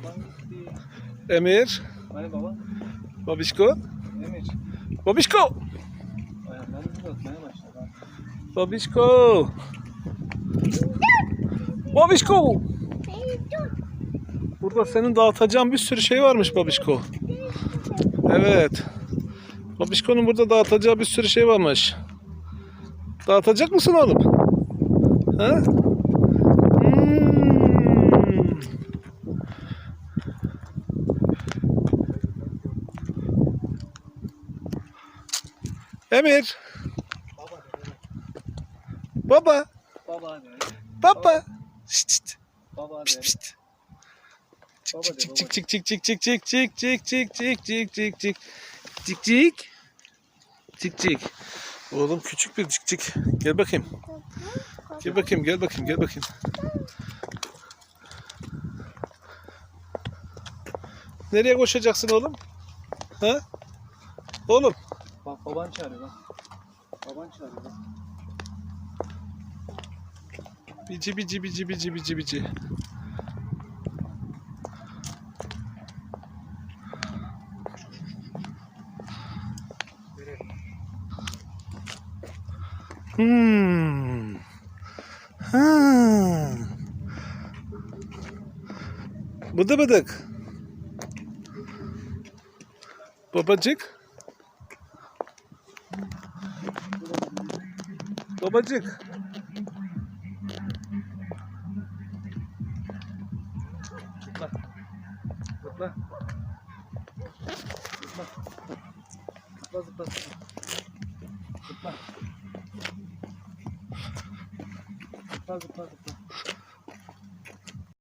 Gitti. Emir. Hani baba? Babişko. Emir. Babişko. Ayaklarını uzatmaya başladı. Babişko. Babişko. Burada senin dağıtacağın bir sürü şey varmış Babişko. Evet. Babişko'nun burada dağıtacağı bir sürü şey varmış. Dağıtacak mısın oğlum? Ha? Hmm. Emir. Baba. Baba. Baba. Şşt, şşt. Baba. Pişt, pişt. Çık çık çık çık çık çık çık çık çık çık çık çık çık çık çık çık çık çık çık Oğlum küçük bir çık çık. Gel bakayım. Gel bakayım gel bakayım gel bakayım. Nereye koşacaksın oğlum? Ha? Oğlum. Bak baban çağırıyor bak. Baban çağırıyor bak. Bici bici bici bici bici bici. Hmm. Ha. Bıdı bıdık. Babacık. Zıpla zıpla zıpla. Zıpla. Zıpla zıpla zıpla.